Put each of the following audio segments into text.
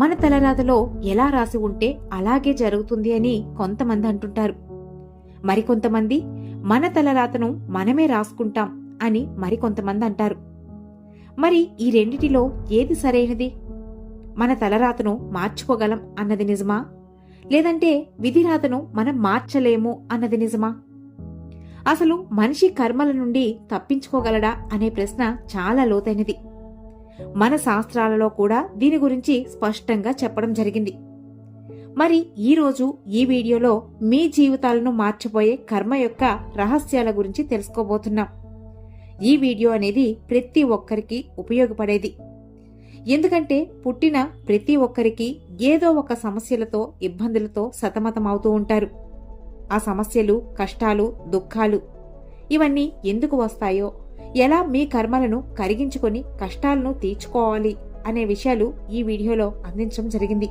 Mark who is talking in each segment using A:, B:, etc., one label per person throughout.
A: మన తలరాతలో ఎలా రాసి ఉంటే అలాగే జరుగుతుంది అని కొంతమంది అంటుంటారు. మరికొంతమంది మన తలరాతను మనమే రాసుకుంటాం అని మరికొంతమంది అంటారు. మరి ఈ రెండిటిలో ఏది సరైనది? మన తలరాతను మార్చుకోగలం అన్నది నిజమా? లేదంటే విధిరాతను మనం మార్చలేము అన్నది నిజమా? అసలు మనిషి కర్మల నుండి తప్పించుకోగలడా అనే ప్రశ్న చాలా లోతైనది. మన శాస్త్రాలలో కూడా దీని గురించి స్పష్టంగా చెప్పడం జరిగింది. మరి ఈరోజు ఈ వీడియోలో మీ జీవితాలను మార్చిపోయే కర్మ యొక్క రహస్యాల గురించి తెలుసుకోబోతున్నాం. ఈ వీడియో అనేది ప్రతి ఒక్కరికి ఉపయోగపడేది. ఎందుకంటే పుట్టిన ప్రతి ఒక్కరికి ఏదో ఒక సమస్యలతో ఇబ్బందులతో సతమతమవుతూ ఉంటారు. ఆ సమస్యలు కష్టాలు దుఃఖాలు ఇవన్నీ ఎందుకు వస్తాయో ఎలా మీ కర్మలను కరిగించుకొని కష్టాలను తీర్చుకోవాలి అనే విషయాలు ఈ వీడియోలో అందించడం జరిగింది.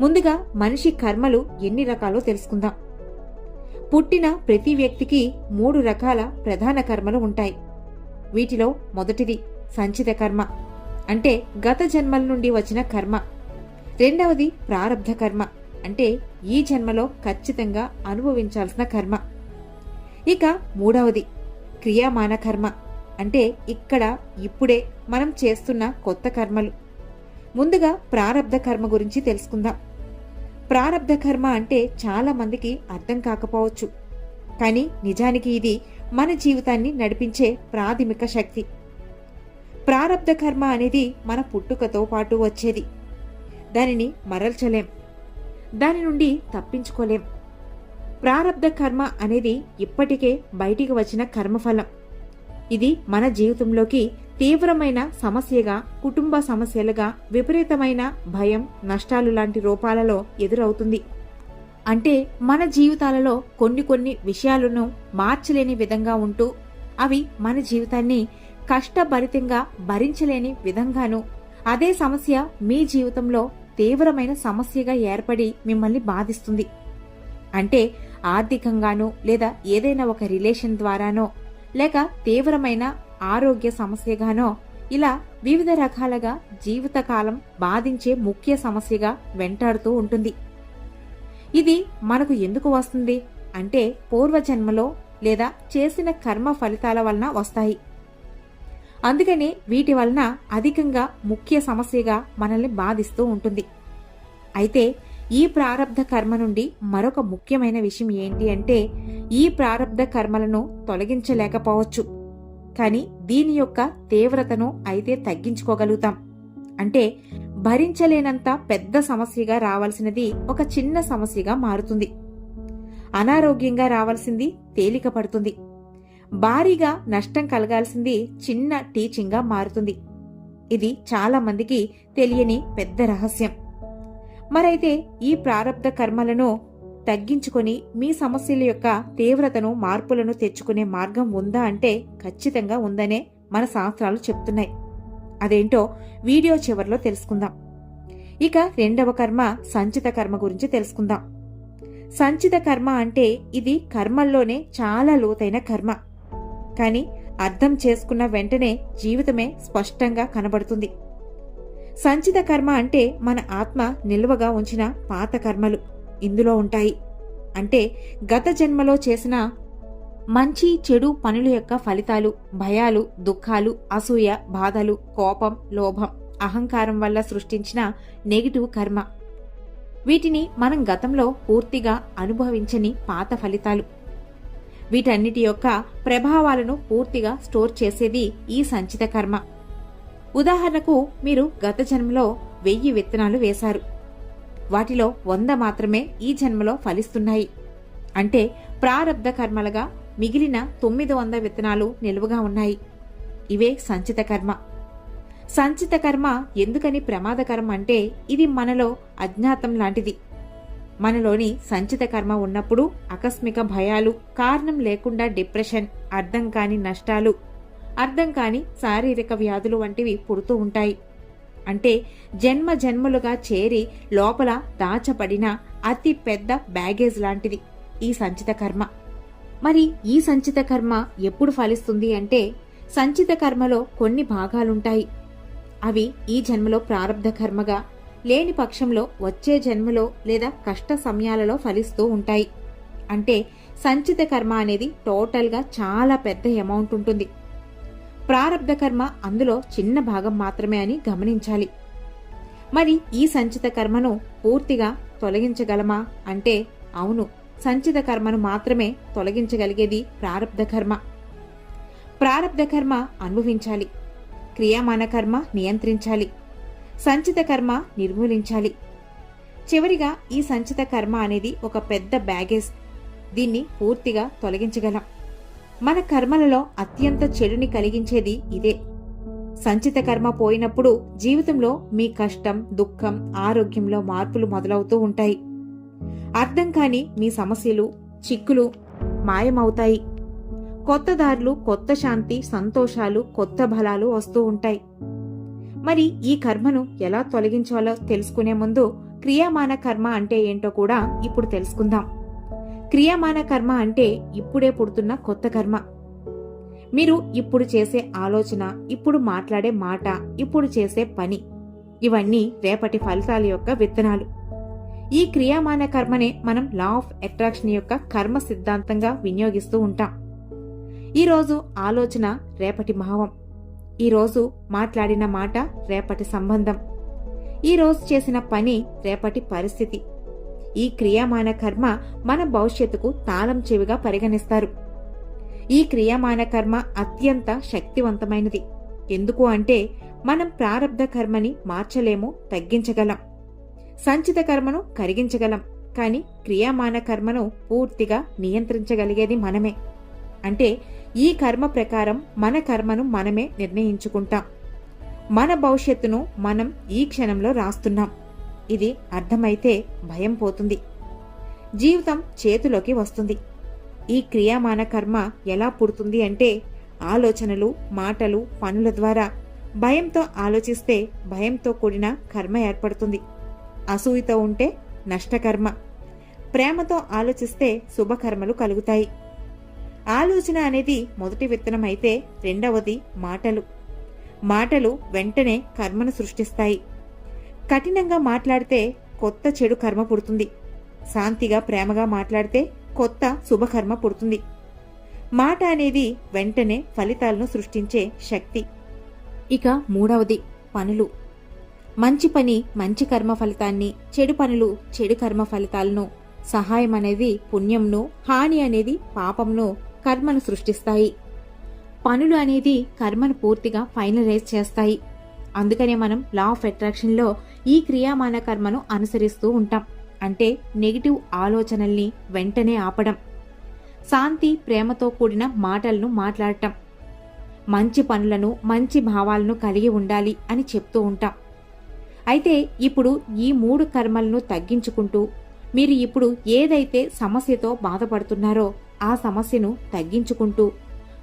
A: ముందుగా మనిషి కర్మలు ఎన్ని రకాలో తెలుసుకుందాం. పుట్టిన ప్రతి వ్యక్తికి మూడు రకాల ప్రధాన కర్మలు ఉంటాయి. వీటిలో మొదటిది సంచిత కర్మ అంటే గత జన్మల నుండి వచ్చిన కర్మ. రెండవది ప్రారబ్ధ కర్మ అంటే ఈ జన్మలో ఖచ్చితంగా అనుభవించాల్సిన కర్మ. ఇక మూడవది క్రియామాన కర్మ. అంటే ఇక్కడ ఇప్పుడే మనం చేస్తున్న కొత్త కర్మలు. ముందుగా ప్రారబ్ధ కర్మ గురించి తెలుసుకుందాం. ప్రారబ్ధ కర్మ అంటే చాలా మందికి అర్థం కాకపోవచ్చు. కానీ నిజానికి ఇది మన జీవితాన్ని నడిపించే ప్రాథమిక శక్తి. ప్రారబ్ధ కర్మ అనేది మన పుట్టుకతో పాటు వచ్చేది. దానిని మరల్చలేం. దాని నుండి తప్పించుకోలేం. ప్రారంధ కర్మ అనేది ఇప్పటికే బయటికి వచ్చిన కర్మఫలం. ఇది మన జీవితంలోకి తీవ్రమైన సమస్యగా కుటుంబ సమస్యలుగా విపరీతమైన భయం నష్టాలు లాంటి రూపాలలో ఎదురవుతుంది. అంటే మన జీవితాలలో కొన్ని కొన్ని విషయాలను మార్చలేని విధంగా ఉంటూ అవి మన జీవితాన్ని కష్టభరితంగా భరించలేని విధంగాను అదే సమస్య మీ జీవితంలో తీవ్రమైన సమస్యగా ఏర్పడి మిమ్మల్ని బాధిస్తుంది. అంటే ఆర్థికంగానో లేదా ఏదైనా ఒక రిలేషన్ ద్వారానో లేక తీవ్రమైన ఆరోగ్య సమస్యగానో ఇలా వివిధ రకాలుగా జీవితకాలం బాధించే ముఖ్య సమస్యగా వెంటాడుతూ ఉంటుంది. ఇది మనకు ఎందుకు వస్తుంది? అంటే పూర్వజన్మలో లేదా చేసిన కర్మ ఫలితాల వలన వస్తాయి. అందుకనే వీటి వలన అధికంగా ముఖ్య సమస్యగా మనల్ని బాధిస్తూ ఉంటుంది. అయితే ఈ ప్రారబ్ధ కర్మ నుండి మరొక ముఖ్యమైన విషయం ఏంటి అంటే ఈ ప్రారబ్ధ కర్మలను తొలగించలేకపోవచ్చు. కానీ దీని యొక్క తీవ్రతను అయితే తగ్గించుకోగలుగుతాం. అంటే భరించలేనంత పెద్ద సమస్యగా రావాల్సినది ఒక చిన్న సమస్యగా మారుతుంది. అనారోగ్యంగా రావాల్సింది తేలిక పడుతుంది భారీగా నష్టం కలగాల్సింది చిన్న టీచింగ్గా మారుతుంది. ఇది చాలా మందికి తెలియని పెద్ద రహస్యం. మరైతే ఈ ప్రారంధ కర్మలను తగ్గించుకొని మీ సమస్యల యొక్క తీవ్రతను మార్పులను తెచ్చుకునే మార్గం ఉందా అంటే ఖచ్చితంగా ఉందనే మన శాస్త్రాలు చెప్తున్నాయి. అదేంటో వీడియో చివరిలో తెలుసుకుందాం. ఇక రెండవ కర్మ సంచిత కర్మ గురించి తెలుసుకుందాం. సంచిత కర్మ అంటే ఇది కర్మల్లోనే చాలా లోతైన కర్మ. కానీ అర్థం చేసుకున్న వెంటనే జీవితమే స్పష్టంగా కనబడుతుంది. సంచిత కర్మ అంటే మన ఆత్మ నిల్వగా ఉంచిన పాత కర్మలు ఇందులో ఉంటాయి. అంటే గత జన్మలో చేసిన మంచి చెడు పనుల యొక్క ఫలితాలు భయాలు దుఃఖాలు అసూయ బాధలు కోపం లోభం అహంకారం వల్ల సృష్టించిన నెగిటివ్ కర్మ. వీటిని మనం గతంలో పూర్తిగా అనుభవించని పాత ఫలితాలు. వీటన్నిటి యొక్క ప్రభావాలను పూర్తిగా స్టోర్ చేసేది ఈ సంచిత కర్మ. ఉదాహరణకు మీరు గత జన్మలో వెయ్యి విత్తనాలు వేశారు. వాటిలో వంద మాత్రమే ఈ జన్మలో ఫలిస్తున్నాయి. అంటే ప్రారబ్ధ కర్మలుగా మిగిలిన తొమ్మిది వంద విత్తనాలు నిలువుగా ఉన్నాయి. ఇవే సంచిత కర్మ. సంచిత కర్మ ఎందుకని ప్రమాదకరం అంటే ఇది మనలో అజ్ఞాతం లాంటిది. మనలోని సంచిత కర్మ ఉన్నప్పుడు ఆకస్మిక భయాలు కారణం లేకుండా డిప్రెషన్ అర్థం కాని నష్టాలు అర్థం కాని శారీరక వ్యాధులు వంటివి పుడుతూ ఉంటాయి. అంటే జన్మ జన్మలుగా చేరి లోపల దాచబడిన అతి పెద్ద బ్యాగేజ్ లాంటిది ఈ సంచిత కర్మ. మరి ఈ సంచిత కర్మ ఎప్పుడు ఫలిస్తుంది అంటే సంచిత కర్మలో కొన్ని భాగాలుంటాయి. అవి ఈ జన్మలో ప్రారంధ కర్మగా లేని పక్షంలో వచ్చే జన్మలో లేదా కష్ట సమయాలలో ఫలిస్తూ ఉంటాయి. అంటే సంచిత కర్మ అనేది టోటల్గా చాలా పెద్ద అమౌంట్ ఉంటుంది. ప్రారబ్ధ కర్మ అందులో చిన్న భాగం మాత్రమే అని గమనించాలి. మరి ఈ సంచిత కర్మను పూర్తిగా తొలగించగలమా? అంటే అవును సంచిత కర్మను మాత్రమే తొలగించగలిగేది ప్రారబ్ధ కర్మ. ప్రారబ్ధ కర్మ అనుభవించాలి. క్రియామాన కర్మ నియంత్రించాలి. సంచిత కర్మ నిర్మూలించాలి. చివరిగా ఈ సంచిత కర్మ అనేది ఒక పెద్ద బ్యాగేజ్. దీన్ని పూర్తిగా తొలగించగలం. మన కర్మలలో అత్యంత చెడుని కలిగించేది ఇదే. సంచిత కర్మ పోయినప్పుడు జీవితంలో మీ కష్టం దుఃఖం ఆరోగ్యంలో మార్పులు మొదలవుతూ ఉంటాయి. అర్థం కాని మీ సమస్యలు చిక్కులు మాయమవుతాయి. కొత్త దారులు కొత్త శాంతి సంతోషాలు కొత్త బలాలు వస్తూ ఉంటాయి. మరి ఈ కర్మను ఎలా తొలగించాలో తెలుసుకునే ముందు క్రియామాన కర్మ అంటే ఏంటో కూడా ఇప్పుడు తెలుసుకుందాం. క్రియామాన కర్మ అంటే ఇప్పుడే పుడుతున్న కొత్త కర్మ. మీరు ఇప్పుడు చేసే ఆలోచన ఇప్పుడు మాట్లాడే మాట ఇప్పుడు చేసే పని ఇవన్నీ రేపటి ఫలితాల యొక్క విత్తనాలు. ఈ క్రియామాన కర్మనే మనం లా ఆఫ్ అట్రాక్షన్ యొక్క కర్మ సిద్ధాంతంగా వినియోగిస్తూ ఉంటాం. ఈరోజు ఆలోచన రేపటి భావం. ఈరోజు మాట్లాడిన మాట రేపటి సంబంధం. ఈరోజు చేసిన పని రేపటి పరిస్థితి. ఈ క్రియామాన కర్మ మన భవిష్యత్తుకు తాళం చెవిగా పరిగణిస్తారు. ఈ క్రియామాన కర్మ అత్యంత శక్తివంతమైనది. ఎందుకు అంటే మనం ప్రారబ్ధ కర్మని మార్చలేము తగ్గించగలం. సంచిత కర్మను కరిగించగలం కానీ క్రియామాన కర్మను పూర్తిగా నియంత్రించగలిగేది మనమే. అంటే ఈ కర్మ ప్రకారం మన కర్మను మనమే నిర్ణయించుకుంటాం. మన భవిష్యత్తును మనం ఈ క్షణంలో రాస్తున్నాం. ఇది అర్థమైతే భయం పోతుంది. జీవితం చేతిలోకి వస్తుంది. ఈ క్రియామాన కర్మ ఎలా పుడుతుంది అంటే ఆలోచనలు మాటలు పనుల ద్వారా భయంతో ఆలోచిస్తే భయంతో కూడిన కర్మ ఏర్పడుతుంది. అసూయతో ఉంటే నష్టకర్మ. ప్రేమతో ఆలోచిస్తే శుభకర్మలు కలుగుతాయి. ఆలోచన అనేది మొదటి విత్తనం అయితే రెండవది మాటలు. మాటలు వెంటనే కర్మను సృష్టిస్తాయి. కఠినంగా మాట్లాడితే కొత్త చెడు కర్మ పుడుతుంది. శాంతిగా ప్రేమగా మాట్లాడితే కొత్త శుభకర్మ పుడుతుంది. మాట అనేది వెంటనే ఫలితాలను సృష్టించే శక్తి. ఇక మూడవది పనులు. మంచి పని మంచి కర్మ ఫలితాన్ని చెడు పనులు చెడు కర్మ ఫలితాలను సహాయం అనేది పుణ్యంను హాని అనేది పాపంను కర్మను సృష్టిస్తాయి. పనులు అనేది కర్మను పూర్తిగా ఫైనలైజ్ చేస్తాయి. అందుకనే మనం లా ఆఫ్ అట్రాక్షన్లో ఈ క్రియామాన కర్మను అనుసరిస్తూ ఉంటాం. అంటే నెగిటివ్ ఆలోచనల్ని వెంటనే ఆపడం. శాంతి ప్రేమతో కూడిన మాటలను మాట్లాడటం. మంచి పనులను మంచి భావాలను కలిగి ఉండాలి అని చెప్తూ ఉంటాం. అయితే ఇప్పుడు ఈ మూడు కర్మలను తగ్గించుకుంటూ మీరు ఇప్పుడు ఏదైతే సమస్యతో బాధపడుతున్నారో ఆ సమస్యను తగ్గించుకుంటూ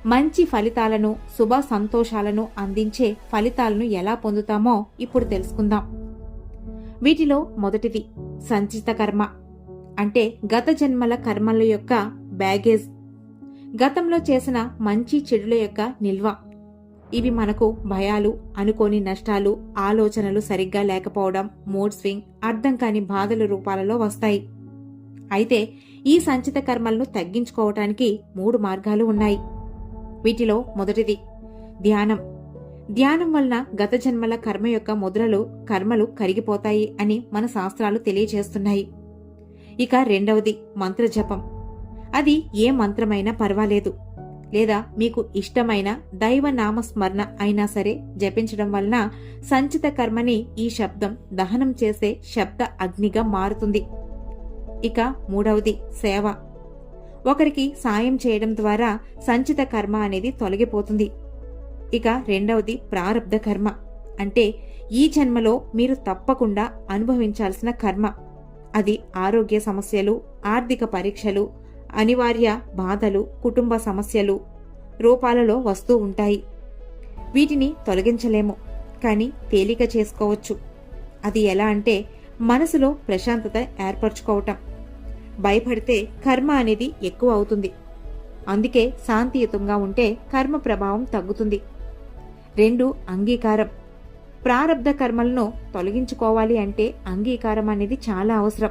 A: మంచి ఫలితాలను శుభ సంతోషాలను అందించే ఫలితాలను ఎలా పొందుతామో ఇప్పుడు తెలుసుకుందాం. వీటిలో మొదటిది సంచిత కర్మ. అంటే గత జన్మల కర్మల యొక్క బ్యాగేజ్. గతంలో చేసిన మంచి చెడుల యొక్క నిల్వ. ఇవి మనకు భయాలు అనుకోని నష్టాలు ఆలోచనలు సరిగ్గా లేకపోవడం మూడ్ స్వింగ్ అర్థం కాని బాధల రూపాలలో వస్తాయి. అయితే ఈ సంచిత కర్మలను తగ్గించుకోవటానికి మూడు మార్గాలు ఉన్నాయి. వీటిలో మొదటిది ధ్యానం. ధ్యానం వలన గత జన్మల కర్మ యొక్క ముద్రలు కర్మలు కరిగిపోతాయి అని మన శాస్త్రాలు తెలియజేస్తున్నాయి. ఇక రెండవది మంత్రజపం. అది ఏ మంత్రమైనా పర్వాలేదు. లేదా మీకు ఇష్టమైన దైవ నామస్మరణ అయినా సరే జపించడం వలన సంచిత కర్మని ఈ శబ్దం దహనం చేసే శబ్ద అగ్నిగా మారుతుంది. ఇక మూడవది సేవ. ఒకరికి సాయం చేయడం ద్వారా సంచిత కర్మ అనేది తొలగిపోతుంది. ఇక రెండవది ప్రారబ్ధ కర్మ. అంటే ఈ జన్మలో మీరు తప్పకుండా అనుభవించాల్సిన కర్మ. అది ఆరోగ్య సమస్యలు ఆర్థిక పరీక్షలు అనివార్య బాధలు కుటుంబ సమస్యలు రూపాలలో వస్తూ ఉంటాయి. వీటిని తొలగించలేము కానీ తేలిక చేసుకోవచ్చు. అది ఎలా అంటే మనసులో ప్రశాంతత ఏర్పరచుకోవటం. భయపడితే కర్మ అనేది ఎక్కువ అవుతుంది. అందుకే శాంతియుతంగా ఉంటే కర్మ ప్రభావం తగ్గుతుంది. రెండు అంగీకారం. ప్రారబ్ధ కర్మలను తొలగించుకోవాలి అంటే అంగీకారం అనేది చాలా అవసరం.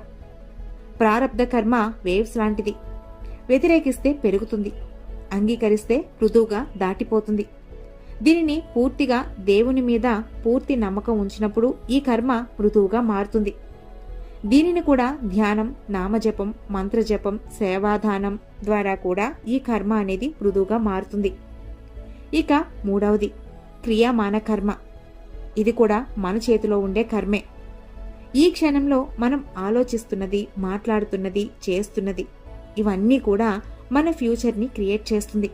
A: ప్రారబ్ధ కర్మ వేవ్స్ లాంటిది. వ్యతిరేకిస్తే పెరుగుతుంది. అంగీకరిస్తే మృదువుగా దాటిపోతుంది. దీనిని పూర్తిగా దేవుని మీద పూర్తి నమ్మకం ఉంచినప్పుడు ఈ కర్మ మృదువుగా మారుతుంది. దీనిని కూడా ధ్యానం నామజపం మంత్రజపం సేవాదానం ద్వారా కూడా ఈ కర్మ అనేది మృదువుగా మారుతుంది. ఇక మూడవది. క్రియామాన కర్మ. ఇది కూడా మన చేతిలో ఉండే కర్మే. ఈ క్షణంలో మనం ఆలోచిస్తున్నది మాట్లాడుతున్నది చేస్తున్నది ఇవన్నీ కూడా మన ఫ్యూచర్ని క్రియేట్ చేస్తుంది.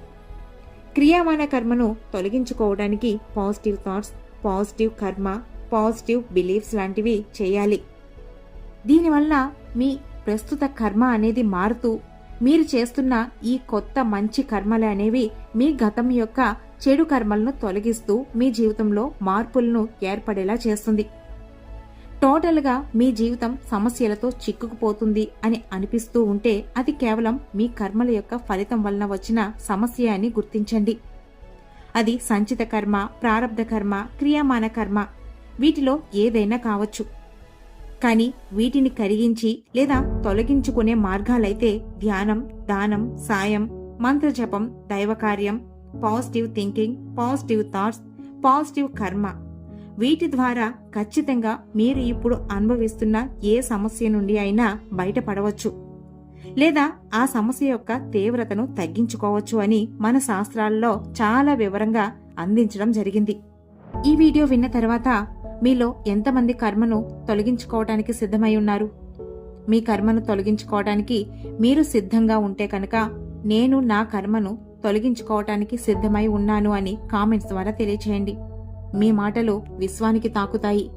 A: క్రియామాన కర్మను తొలగించుకోవడానికి పాజిటివ్ థాట్స్ పాజిటివ్ కర్మ పాజిటివ్ బిలీఫ్స్ లాంటివి చేయాలి. దీనివల్ల మీ ప్రస్తుత కర్మ అనేది మారుతూ మీరు చేస్తున్న ఈ కొత్త మంచి కర్మలు అనేవి మీ గతం యొక్క చెడు కర్మలను తొలగిస్తూ మీ జీవితంలో మార్పులను ఏర్పడేలా చేస్తుంది. టోటల్గా మీ జీవితం సమస్యలతో చిక్కుకుపోతుంది అని అనిపిస్తూ ఉంటే అది కేవలం మీ కర్మల యొక్క ఫలితం వలన వచ్చిన సమస్య అని గుర్తించండి. అది సంచిత కర్మ ప్రారంధ కర్మ క్రియామాన కర్మ వీటిలో ఏదైనా కావచ్చు. కానీ వీటిని కరిగించి లేదా తొలగించుకునే మార్గాలైతే ధ్యానం దానం సాయం మంత్రజపం దైవకార్యం positive thinking positive thoughts positive కర్మ. వీటి ద్వారా ఖచ్చితంగా మీరు ఇప్పుడు అనుభవిస్తున్న ఏ సమస్య నుండి అయినా బయటపడవచ్చు. లేదా ఆ సమస్య యొక్క తీవ్రతను తగ్గించుకోవచ్చు అని మన శాస్త్రాల్లో చాలా వివరంగా అందించడం జరిగింది. ఈ వీడియో విన్న తర్వాత మీలో ఎంతమంది కర్మను తొలగించుకోవటానికి సిద్ధమై ఉన్నారు? మీ కర్మను తొలగించుకోవటానికి మీరు సిద్ధంగా ఉంటే కనుక నేను నా కర్మను తొలగించుకోవటానికి సిద్ధమై ఉన్నాను అని కామెంట్స్ ద్వారా తెలియచేయండి. మీ మాటలు విశ్వానికి తాకుతాయి.